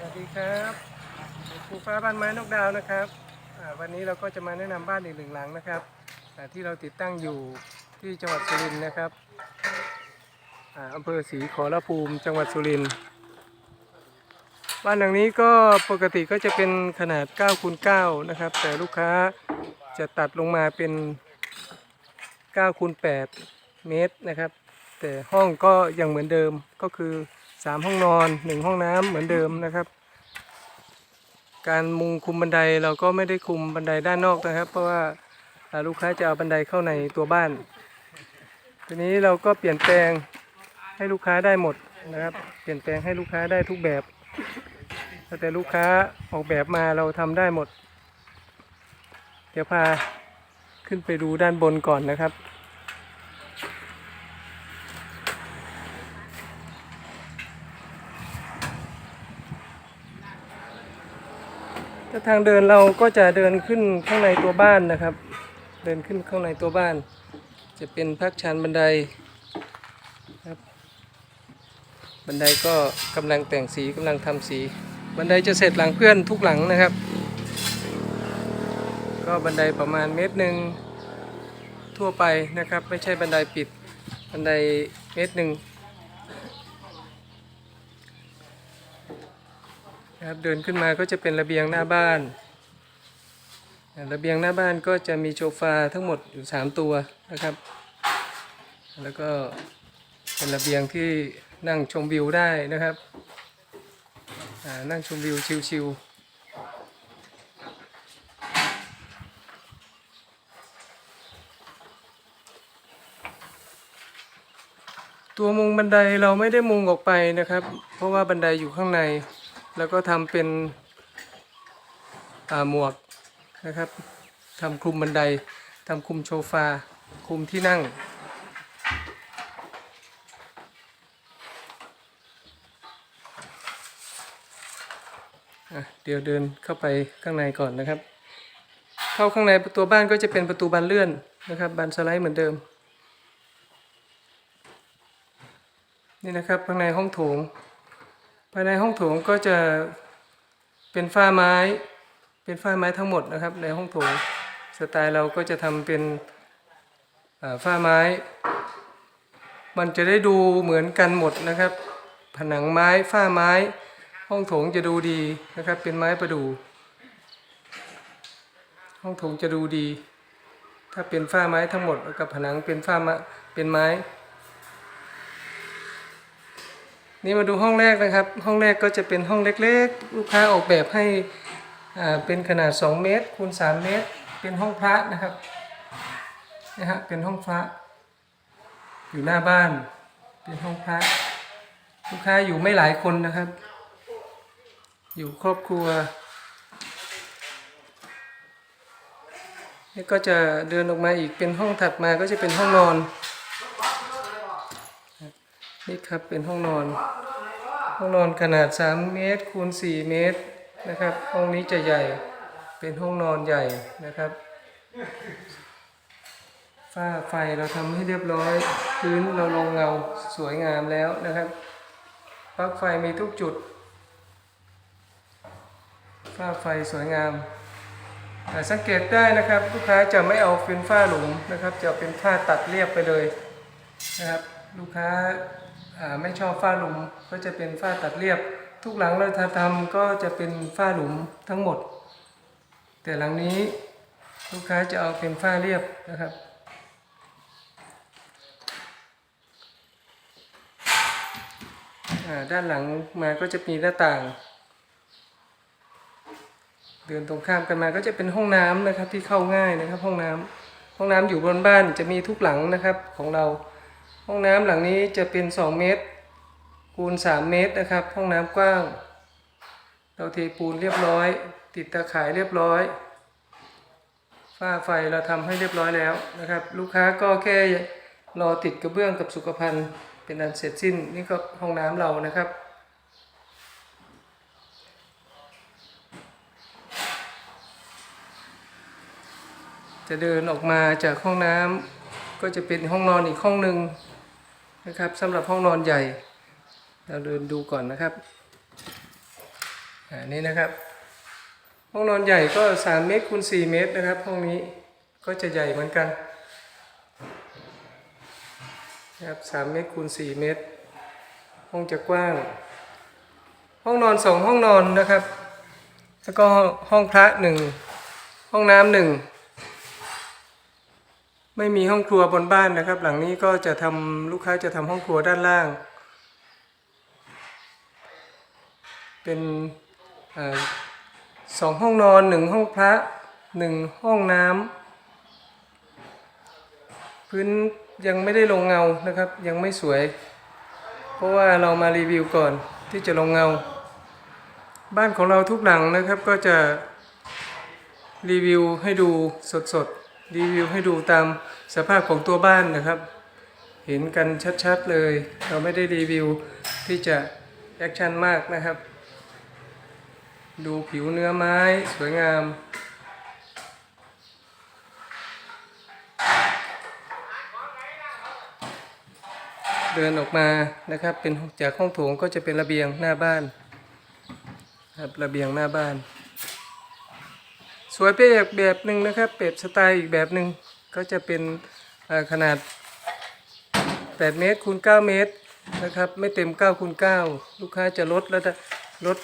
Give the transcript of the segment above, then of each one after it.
สวัสดีครับครูฟ้าบ้านไม้นกดาวนะครับวันนี้เราก็จะมาแนะนำบ้านอีกหนึ่งหลังนะครับที่เราติดตั้งอยู่ที่จังหวัดสุรินทร์นะครับอ่าอำเภอศรีขอรภูมิจังหวัดสุรินทร์บ้านหลังนี้ก็ปกติก็จะเป็นขนาด9คูณ9นะครับ แต่ลูกค้าจะตัดลงมาเป็น9คูณ8เมตรนะครับ แต่ห้องก็ยังเหมือนเดิมก็คือ 3ห้องนอน1ห้องน้ำเหมือนเดิมนะครับ การมุงคุมบันไดเราก็ไม่ได้คุมบันไดด้านนอกนะครับ เพราะว่าลูกค้าจะเอาบันไดเข้าในตัวบ้าน ทีนี้เราก็เปลี่ยนแปลงให้ลูกค้าได้หมดนะครับ เปลี่ยนแปลงให้ลูกค้าได้ทุกแบบแล้วแต่ลูกค้าออกแบบมาเราทำได้หมด เดี๋ยวพาขึ้นไปดูด้านบนก่อนนะครับ ถ้าทางเดินเราก็จะเดินขึ้นข้างในตัวบ้านนะครับ เดินขึ้นข้างในตัวบ้าน จะเป็นพักชันบันไดครับ บันไดก็กำลังแต่งสีกำลังทำสี บันไดจะเสร็จหลังเพื่อนทุกหลังนะครับ ก็บันไดประมาณเมตรหนึ่งทั่วไปนะครับ ไม่ใช่บันไดปิด บันไดเมตรหนึ่ง นะครับเดินขึ้นมาก็จะเป็นระเบียงหน้าบ้าน ระเบียงหน้าบ้านก็จะมีโซฟาทั้งหมดอยู่ 3 ตัวนะครับ แล้วก็เป็นระเบียงที่นั่งชมวิวได้นะครับนั่งชมวิวชิวๆตัวมุงบันไดเราไม่ได้มุงออกไปนะครับ เพราะว่าบันไดอยู่ข้างใน แล้วก็ทำเป็นหมวกนะครับทำคลุมบันไดทำคลุมโซฟาคลุมที่นั่ง เดี๋ยวเดินเข้าไปข้างในก่อนนะครับ เข้าข้างในตัวบ้านก็จะเป็นประตูบานเลื่อนนะครับบานสไลด์เหมือนเดิม นี่นะครับข้างในห้องโถงายในห้องโถงก็จะเป็นฝ้าไม้ เป็นฝ้าไม้ทั้งหมดนะครับ ในห้องโถงสไตล์เราก็จะทำเป็นฝ้าไม้ มันจะได้ดูเหมือนกันหมดนะครับ ผนังไม้ฝ้าไม้ ห้องโถงจะดูดีนะครับ เป็นไม้ประดู่ห้องโถงจะดูดี ถ้าเป็นฝ้าไม้ทั้งหมดกับผนังเป็นฝ้าเป็นไม้ นี่มาดูห้องแรกนะครับ ห้องแรกก็จะเป็นห้องเล็กๆ ลูกค้าออกแบบให้อ่าเป็นขนาด 2 เมตรคูณ3เมตร เป็นห้องพระนะครับนะฮะเป็นห้องพระ อยู่หน้าบ้าน เป็นห้องพระ ลูกค้าอยู่ไม่หลายคนนะครับ อยู่ครอบครัวนี่ก็จะเดินออกมาอีกเป็นห้องถัดมาก็จะเป็นห้องนอน นี่ครับเป็นห้องนอน ห้องนอนขนาด 3 เมตรคูณ 4 เมตรนะครับ ห้องนี้จะใหญ่เป็นห้องนอนใหญ่นะครับฝ้าไฟเราทำให้เรียบร้อยพื้นเราลงเงาสวยงามแล้วนะครับปลั๊กไฟมีทุกจุดฝ้าไฟสวยงามอ่สังเกตได้นะครับ ลูกค้าจะไม่เอาเป็นฝ้าหลุมนะครับ จะเป็นฝ้าตัดเรียบไปเลยนะครับ ลูกค้า ไม่ชอบฝ้าหลุมก็จะเป็นฝ้าตัดเรียบ ทุกหลังเราทำก็จะเป็นฝ้าหลุมทั้งหมด แต่หลังนี้ลูกค้าจะเอาเป็นฝ้าเรียบนะครับด้านหลังมาก็จะมีหน้าต่าง เดินตรงข้ามกันมาก็จะเป็นห้องน้ำนะครับที่เข้าง่ายนะครับ ห้องน้ำห้องน้ำอยู่บนบ้านจะมีทุกหลังนะครับของเรา ห้องน้ำหลังนี้จะเป็น 2 เมตร คูณ 3 เมตรนะครับ ห้องน้ำกว้าง เราเทปูนเรียบร้อย ติดตาข่ายเรียบร้อยฝ้าไฟเราทำให้เรียบร้อยแล้วนะครับ ลูกค้าก็แค่รอติดกระเบื้องกับสุขภัณฑ์เป็นอันเสร็จสิ้นนี่ก็ห้องน้ำเรานะครับจะเดินออกมาจากห้องน้ำก็จะเป็นห้องนอนอีกห้องหนึ่ง นะครับสำหรับห้องนอนใหญ่ เราเดินดูก่อนนะครับอ่านี่นะครับ ห้องนอนใหญ่ก็ 3 เมตรคูณ4เมตรนะครับ ห้องนี้ก็จะใหญ่เหมือนกันนะครับ3เมตรคูณ4เมตร ห้องจะกว้าง ห้องนอนสองห้องนอนนะครับ แล้วก็ห้องพระหนึ่งห้องน้ำหนึ่ง ไม่มีห้องครัวบนบ้านนะครับ หลังนี้ก็จะทำลูกค้าจะทำห้องครัวด้านล่าง เป็นอสองห้องนอนหนึ่งห้องพระหนึ่งห้องน้ำพื้นยังไม่ได้ลงเงานะครับ ยังไม่สวย เพราะว่าเรามารีวิวก่อนที่จะลงเงา บ้านของเราทุกหลังนะครับก็จะรีวิวให้ดูสดๆ รีวิวให้ดูตามสภาพของตัวบ้านนะครับ เห็นกันชัดๆเลย เราไม่ได้รีวิวที่จะแอคชั่นมากนะครับ ดูผิวเนื้อไม้สวยงามเดินออกมานะครับเป็นจากห้องโถงก็จะเป็นระเบียงหน้าบ้านครับระเบียงหน้าบ้าน สวยไปอีกแบบหนึ่งนะครับเป็ดสไตล์อีกแบบหนึ่งก็จะเป็นขนาด 8 เมตรคูณ9เมตรนะครับไม่เต็ม9คูณ9ลูกค้าจะลดแล้วจะลด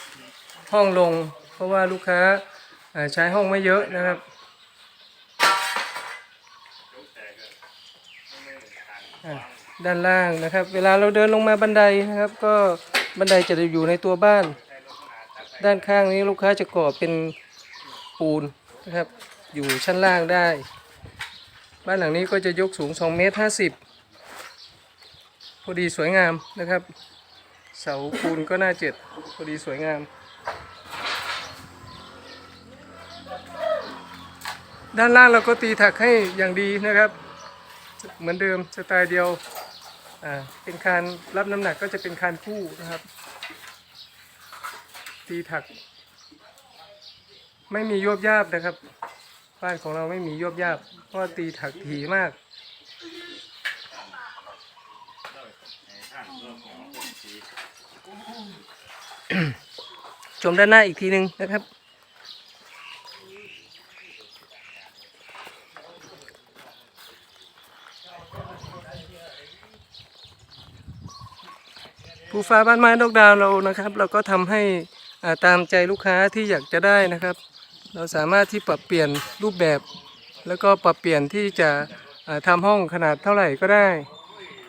ห้องลง เพราะว่าลูกค้าใช้ห้องไม่เยอะนะครับ ด้านล่างนะครับ เวลาเราเดินลงมาบันไดนะครับ ก็บันไดจะอยู่ในตัวบ้าน ด้านข้างนี้ลูกค้าจะก่อเป็นปูน นะครับ อยู่ชั้นล่างได้ บ้านหลังนี้ก็จะยกสูง2เมตร50พอดีสวยงามนะครับ เสาปูนก็น่าเจ็ดพอดีสวยงาม ด้านล่างเราก็ตีถักให้อย่างดีนะครับ เหมือนเดิมสไตล์เดียวอ่าเป็นคานรับน้ำหนักก็จะเป็นคานคู่นะครับ ตีถัก ไม่มียวบยาบนะครับ บ้านของเราไม่มียวบยาบเพราะตีถักถี่มาก ชมด้านหน้าอีกทีหนึ่งนะครับ ภูฟ้าบ้านไม้นกดาวเรานะครับ เราก็ทำให้อ่าตามใจลูกค้าที่อยากจะได้นะครับ เราสามารถที่ปรับเปลี่ยนรูปแบบ แล้วก็ปรับเปลี่ยนที่จะอ่าทำห้องขนาดเท่าไหร่ก็ได้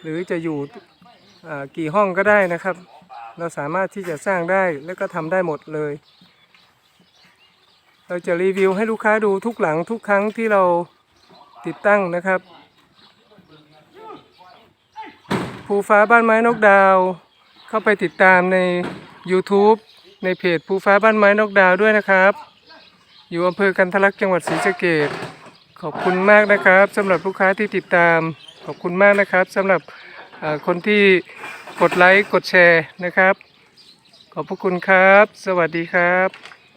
หรือจะอยู่กี่ห้องก็ได้นะครับ เราสามารถที่จะสร้างได้แล้วก็ทำได้หมดเลย เราจะรีวิวให้ลูกค้าดูทุกหลังทุกครั้งที่เราติดตั้งนะครับภูฟ้าบ้านไม้นกดาว เข้าไปติดตามใน YouTube ในเพจภูฟ้าบ้านไม้นกดาวด้วยนะครับ อยู่อำเภอกันทะลักจังหวัดศรีสะเกดขอบคุณมากนะครับสำหรับลูกค้าที่ติดตาม ขอบคุณมากนะครับสำหรับคนที่กดไลค์กดแชร์นะครับ ขอบพระคุณครับ สวัสดีครับ